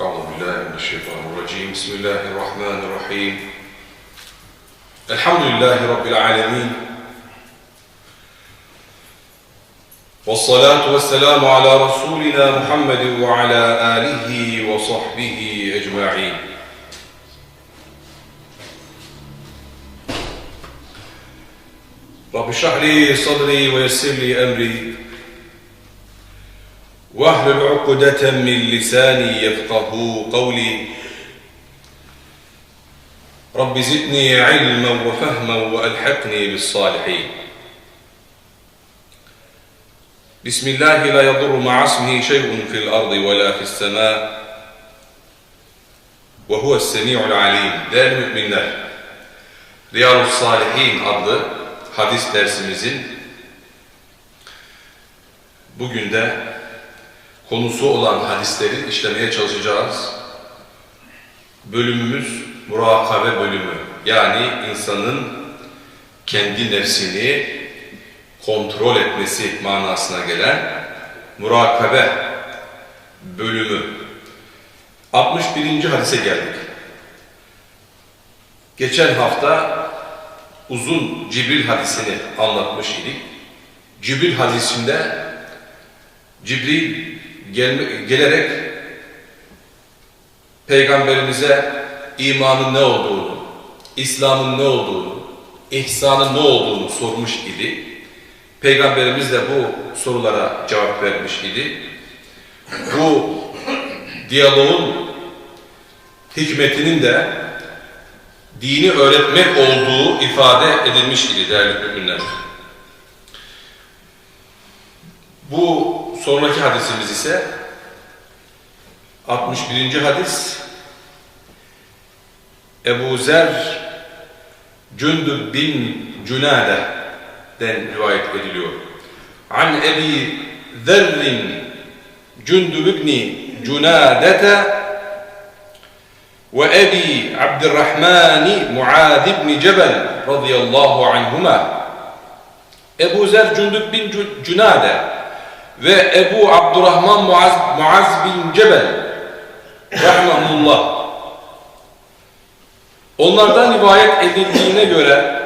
أعوذ بالله من الشيطان الرجيم. بسم الله الرحمن الرحيم. الحمد لله رب العالمين. والصلاة والسلام على رسولنا محمد وعلى آله وصحبه أجمعين. رب اشرح لي صدري ويسر لي أمري. واحلل عقدة من لساني يفقه قولي. رب زدني علما وفهما وألحقني بالصالحين. بسم الله لا يضر مع اسمه شيء في الأرض ولا في السماء. وهو السميع العليم. Değerli müminler, Riyadus Salihin adlı hadis dersimizin bugün de konusu olan hadisleri işlemeye çalışacağız. Bölümümüz murakabe bölümü. Yani insanın kendi nefsini kontrol etmesi manasına gelen murakabe bölümü. 61. hadise geldik. Geçen hafta uzun Cibril hadisini anlatmış idik. Cibril hadisinde Cibril gel, gelerek Peygamberimize imanın ne olduğunu, İslam'ın ne olduğunu, ihsanın ne olduğunu sormuş idi. Peygamberimiz de bu sorulara cevap vermiş idi. Bu diyaloğun hikmetinin de dini öğretmek olduğu ifade edilmiş idi değerli müminler. Bu sonraki hadisimiz ise 61. hadis Ebu Zer Cündüb bin Cünade'den rivayet ediliyor. An Ebi Zerrin Cündüb ibni Cünadete ve Ebi Abdurrahman Muad ibn Cebel radıyallahu anhuma Ebu Zer Cündüb bin Cünade ve Ebu Abdurrahman Muaz, Muaz bin Cebel rahmetullah onlardan rivayet edildiğine göre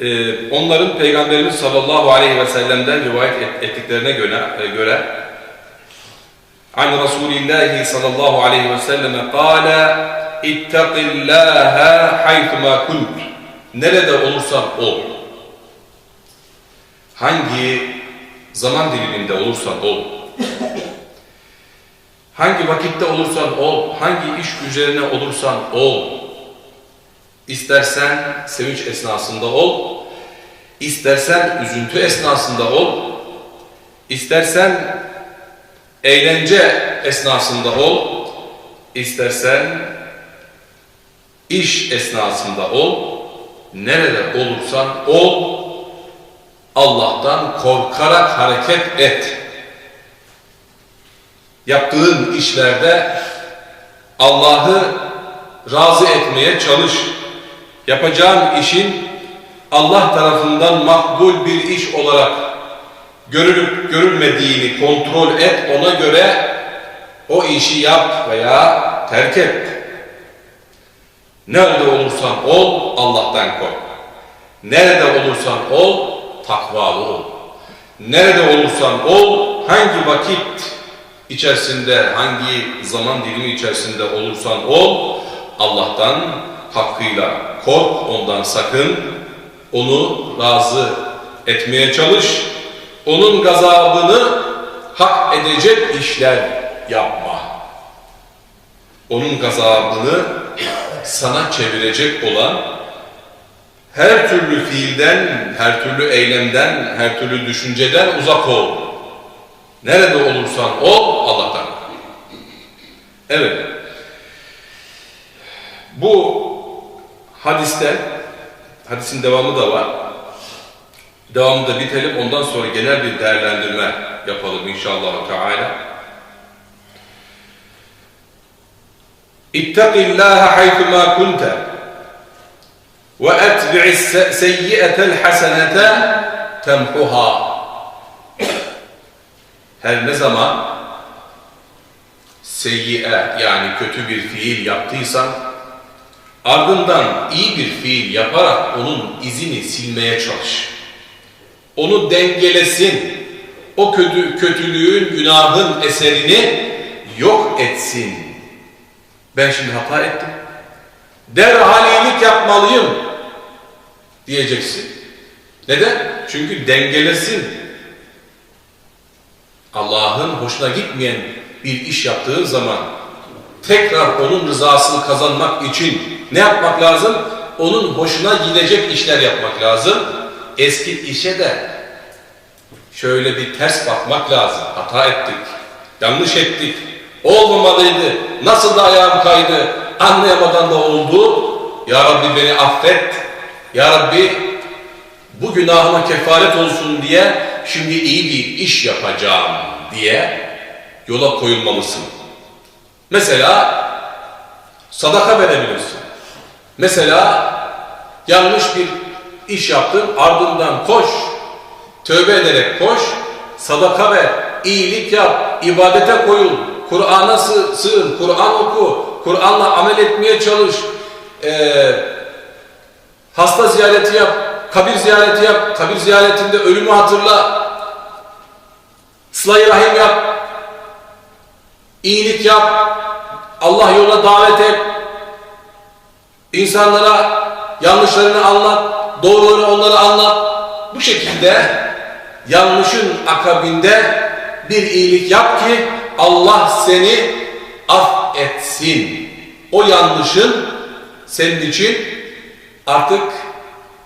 e, onların Peygamberimiz sallallahu aleyhi ve sellem'den rivayet ettiklerine göre, e, göre an Resulillahi sallallahu aleyhi ve selleme kâle ittaqillâhe haythuma kunt. Nerede olursan ol hangi zaman diliminde olursan ol, hangi vakitte olursan ol, hangi iş üzerine olursan ol, istersen sevinç esnasında ol, istersen üzüntü esnasında ol, istersen eğlence esnasında ol, istersen iş esnasında ol, nerede olursan ol, Allah'tan korkarak hareket et. Yaptığın işlerde Allah'ı razı etmeye çalış. Yapacağın işin Allah tarafından makbul bir iş olarak görülüp görülmediğini kontrol et. Ona göre o işi yap veya terk et. Nerede olursan ol Allah'tan kork. Nerede olursan ol takvalı ol. Nerede olursan ol, hangi vakit içerisinde, hangi zaman dilimi içerisinde olursan ol, Allah'tan hakkıyla kork, ondan sakın, onu razı etmeye çalış, onun gazabını hak edecek işler yapma. Onun gazabını sana çevirecek olan her türlü fiilden, her türlü eylemden, her türlü düşünceden uzak ol. Nerede olursan ol, Allah'tan. Evet. Bu hadiste, hadisin devamı da var. Devamı da bitelim, ondan sonra genel bir değerlendirme yapalım inşallah Teala. İttakillâhe haythumâ kunte وَاَتْبِعِ السَّيِّئَةَ الْحَسَنَةَ تَمْحُهَا her ne zaman seyyiye yani kötü bir fiil yaptıysan ardından iyi bir fiil yaparak onun izini silmeye çalış. Onu dengelesin. O kötü, kötülüğün, günahın eserini yok etsin. Ben şimdi hata ettim. Derhal iyilik yapmalıyım diyeceksin. Neden? Çünkü dengelesin. Allah'ın hoşuna gitmeyen bir iş yaptığın zaman tekrar onun rızasını kazanmak için ne yapmak lazım? Onun hoşuna gidecek işler yapmak lazım. Eski işe de şöyle bir ters bakmak lazım. Hata ettik, yanlış ettik, olmamalıydı, nasıl da ayağım kaydı, anlayamadan da oldu. Ya Rabbi beni affet, Ya Rabbi bu günahıma kefaret olsun diye şimdi iyi bir iş yapacağım diye yola koyulmalısın. Mesela sadaka verebilirsin. Mesela yanlış bir iş yaptın ardından koş, tövbe ederek koş, sadaka ver, iyilik yap, ibadete koyul, Kur'an'a sığın, Kur'an oku, Kur'an'la amel etmeye çalış, ee, hasta ziyareti yap, kabir ziyareti yap, kabir ziyaretinde ölümü hatırla, sıla rahim yap, iyilik yap, Allah yoluna davet et, insanlara yanlışlarını anlat, doğruları onlara anlat. Bu şekilde yanlışın akabinde bir iyilik yap ki Allah seni affetsin. O yanlışın senin için artık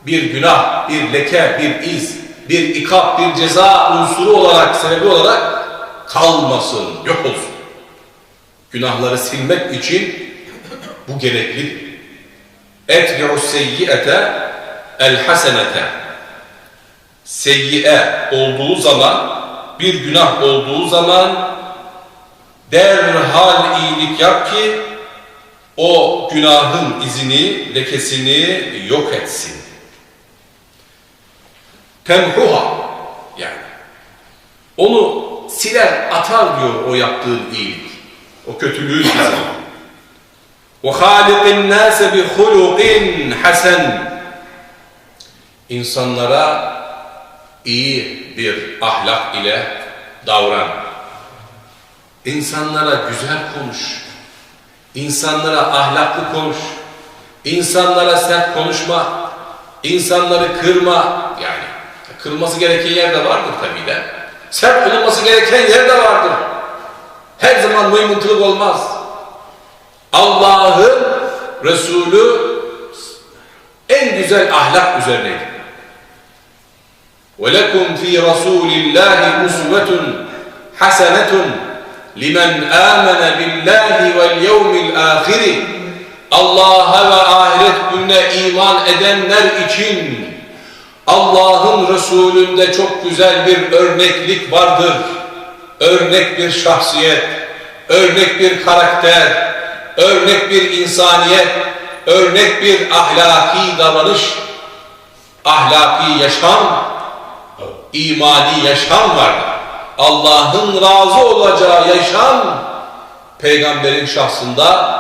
bir günah, bir leke, bir iz, bir ikap, bir ceza unsuru olarak, sebebi olarak kalmasın, yok olsun. Günahları silmek için bu gerekli. Etbi'u seyyi'ete el hasenete. Seyyi'e olduğu zaman, bir günah olduğu zaman derhal iyilik yap ki o günahın izini, lekesini yok etsin. Temhuha yani. Onu siler, atar diyor o yaptığın iyilik. O kötülüğün izini. وَخَالِقِ النَّاسَ بِخُلُقٍ حَسَنٍ İnsanlara iyi bir ahlak ile davran. İnsanlara güzel konuş. İnsanlara ahlaklı konuş. İnsanlara sert konuşma. İnsanları kırma. Yani kırılması gereken yer de vardır tabii de. Sert olunması gereken yer de vardır. Her zaman mıymıntılık olmaz. Allah'ın Resulü en güzel ahlak üzerineydi. وَلَكُمْ ف۪ي رَسُولِ اللّٰهِ اُسْوَةٌ حَسَنَةٌ limen amene billahi vel yevmil ahiri Allah'a ve ahiret gününe iman edenler için Allah'ın Resulü'nde çok güzel bir örneklik vardır. Örnek bir şahsiyet, örnek bir karakter, örnek bir insaniyet, örnek bir ahlaki davranış, ahlaki yaşam, imani yaşam vardır. Allah'ın razı olacağı yaşam, peygamberin şahsında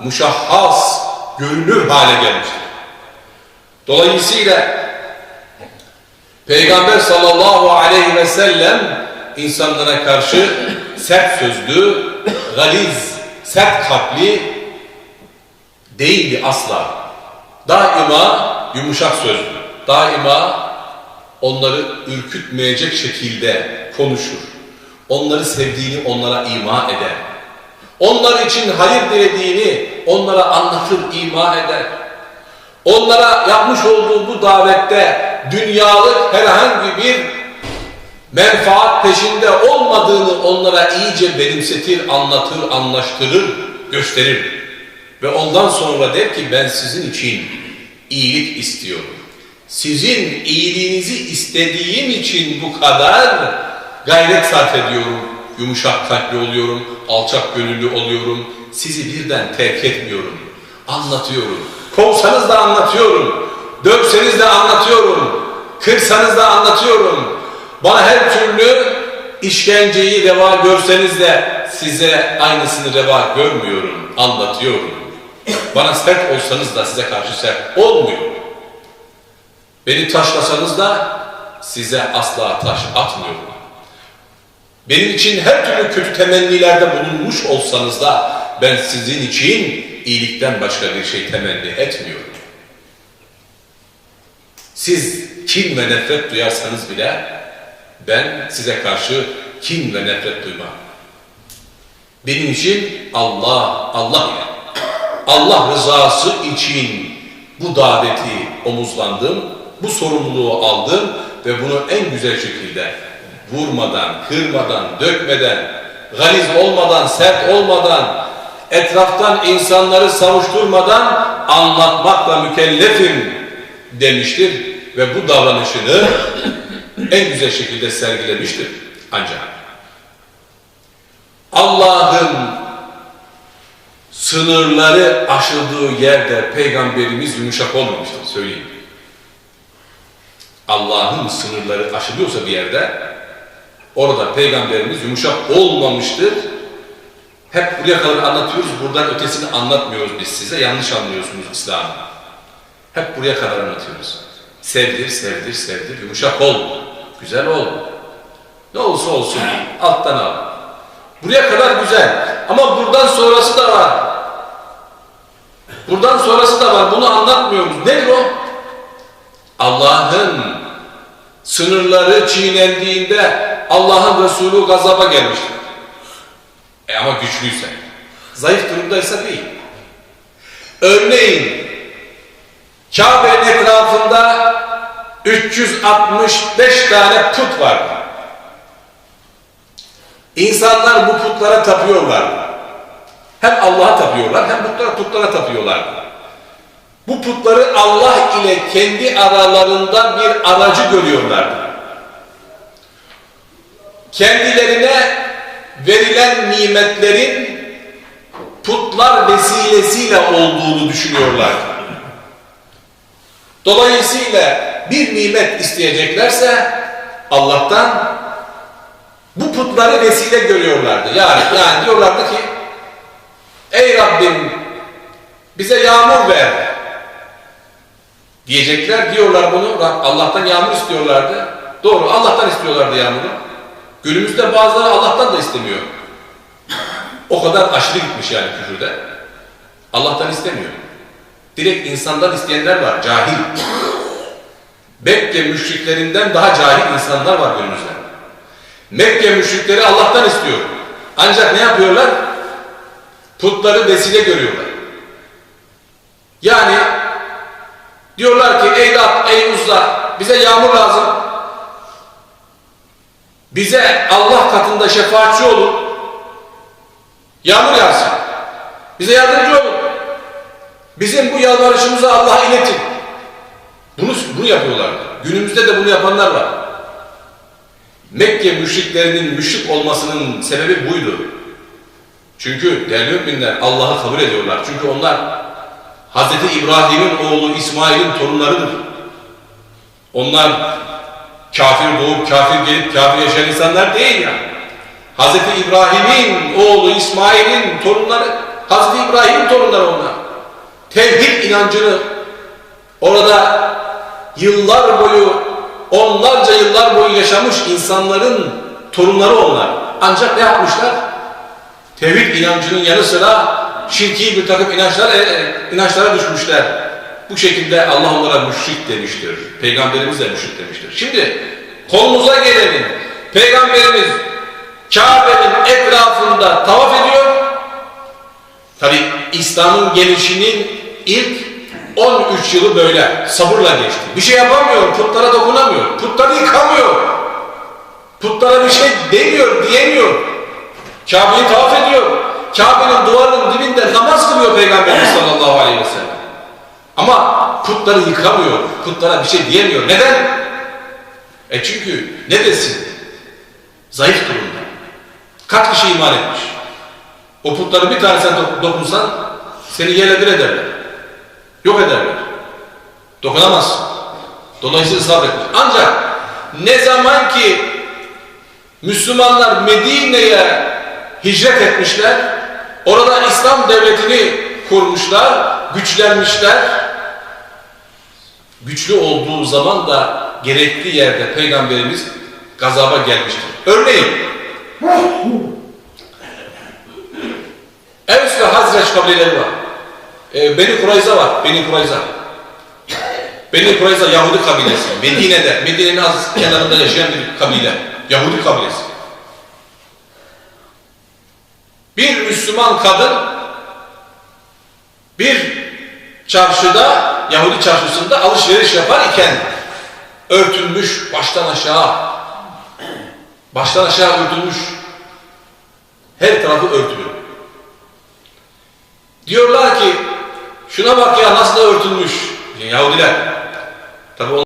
muşahhas, görünür hale gelmiştir. Dolayısıyla Peygamber sallallahu aleyhi ve sellem insanlara karşı sert sözlü, galiz, sert kalpli değildi asla. Daima yumuşak sözlü, daima onları ürkütmeyecek şekilde konuşur. Onları sevdiğini onlara ima eder. Onlar için hayır dilediğini onlara anlatır, ima eder. Onlara yapmış olduğu bu davette dünyalık herhangi bir menfaat peşinde olmadığını onlara iyice benimsetir, anlatır, anlaştırır, gösterir. Ve ondan sonra der ki ben sizin için iyilik istiyorum. Sizin iyiliğinizi istediğim için bu kadar gayret sarf ediyorum. Yumuşak kalpli oluyorum, alçak gönüllü oluyorum. Sizi birden terk etmiyorum. Anlatıyorum. Kovsanız da anlatıyorum. Dövseniz de anlatıyorum. Kırsanız da anlatıyorum. Bana her türlü işkenceyi reva görseniz de size aynısını reva görmüyorum, anlatıyorum. Bana sert olsanız da size karşı sert olmuyor. Beni taşlasanız da size asla taş atmıyorum. Benim için her türlü kötü temennilerde bulunmuş olsanız da ben sizin için iyilikten başka bir şey temenni etmiyorum. Siz kin ve nefret duyarsanız bile ben size karşı kin ve nefret duymam. Benim için Allah, Allah ile, Allah rızası için bu daveti omuzlandım, bu sorumluluğu aldım ve bunu en güzel şekilde vurmadan, kırmadan, dökmeden, galiz olmadan, sert olmadan, etraftan insanları savuşturmadan anlatmakla mükellefim demiştir ve bu davranışını en güzel şekilde sergilemiştir. Ancak Allah'ın sınırları aşıldığı yerde peygamberimiz yumuşak olmamıştır söyleyeyim. Allah'ın sınırları aşılıyorsa bir yerde orada peygamberimiz yumuşak olmamıştır. Hep buraya kadar anlatıyoruz, buradan ötesini anlatmıyoruz biz size. Yanlış anlıyorsunuz İslam'ı. Hep buraya kadar anlatıyoruz. Sevdir, sevdir, sevdir, yumuşak ol, güzel ol. Ne olursa olsun, alttan al. Buraya kadar güzel. Ama buradan sonrası da var. Buradan sonrası da var. Bunu anlatmıyoruz. Nedir o? Allah'ın sınırları çiğnendiğinde Allah'ın Resulü gazaba gelmiştir. E ama güçlüyse. Zayıf durumdaysa değil. Örneğin Kabe'nin etrafında 365 tane put vardı. İnsanlar bu putlara tapıyorlardı. Hem Allah'a tapıyorlar hem putlara, putlara tapıyorlardı. Bu putları Allah ile kendi aralarında bir aracı görüyorlardı. Kendilerine verilen nimetlerin putlar vesilesiyle olduğunu düşünüyorlardı. Dolayısıyla bir nimet isteyeceklerse Allah'tan bu putları vesile görüyorlardı. Yani, yani diyorlardı ki Ey Rabbim bize yağmur ver diyecekler diyorlar bunu Allah'tan yağmur istiyorlardı. Doğru Allah'tan istiyorlardı yağmuru. Günümüzde bazıları Allah'tan da istemiyor. O kadar aşırı gitmiş yani küfürde. Allah'tan istemiyor. Direkt insandan isteyenler var, cahil. Mekke müşriklerinden daha cahil insanlar var günümüzde. Mekke müşrikleri Allah'tan istiyor. Ancak ne yapıyorlar? Putları vesile görüyorlar. Yani diyorlar ki ey Rab, ey Uzza bize yağmur lazım. Bize Allah katında şefaatçi olun. Yağmur yağsın. Bize yardımcı olun. Bizim bu yalvarışımızı Allah'a iletin. Bunu, bunu yapıyorlardı. Günümüzde de bunu yapanlar var. Mekke müşriklerinin müşrik olmasının sebebi buydu. Çünkü değerli müminler Allah'ı kabul ediyorlar. Çünkü onlar Hz. İbrahim'in oğlu İsmail'in torunlarıdır. Onlar kafir doğup kafir gelip kafir yaşayan insanlar değil ya. Hz. İbrahim'in oğlu İsmail'in torunları, Hz. İbrahim'in torunları onlar. Tevhid inancını orada yıllar boyu, onlarca yıllar boyu yaşamış insanların torunları onlar. Ancak ne yapmışlar? Tevhid inancının yanı sıra şirki bir takım inançlar, e, inançlara düşmüşler. Bu şekilde Allah onlara müşrik demiştir. Peygamberimiz de müşrik demiştir. Şimdi konumuza gelelim. Peygamberimiz Kabe'nin etrafında tavaf ediyor. Tabi İslam'ın gelişinin ilk 13 yılı böyle sabırla geçti. Bir şey yapamıyor, putlara dokunamıyor, putları yıkamıyor. Putlara bir şey demiyor, diyemiyor. Kabe'yi tavaf ediyor. Kabe'nin duvarının dibinde namaz kılıyor Peygamberimiz sallallahu aleyhi ve sellem. Ama putları yıkamıyor, putlara bir şey diyemiyor. Neden? E çünkü ne desin? Zayıf durumda. Kaç kişi iman etmiş? O putları bir tanesine dokunsan seni yerle bir ederler. Yok ederler. Dokunamazsın. Dolayısıyla sabretmiş. Ancak ne zaman ki Müslümanlar Medine'ye hicret etmişler. Orada İslam devletini kurmuşlar, güçlenmişler. Güçlü olduğu zaman da gerekli yerde Peygamberimiz gazaba gelmiştir. Örneğin Evs ve Hazreç kabileleri var. Ee, Beni Kurayza var. Beni Kurayza. Beni Kurayza Yahudi kabilesi. Medine'de, Medine'nin az kenarında yaşayan bir kabile. Yahudi kabilesi. Bir Müslüman kadın bir çarşıda, Yahudi çarşısında alışveriş yapar iken örtülmüş baştan aşağı baştan aşağı örtülmüş her tarafı örtülü. Diyorlar ki şuna bak ya nasıl örtülmüş. Yahudiler. Tabi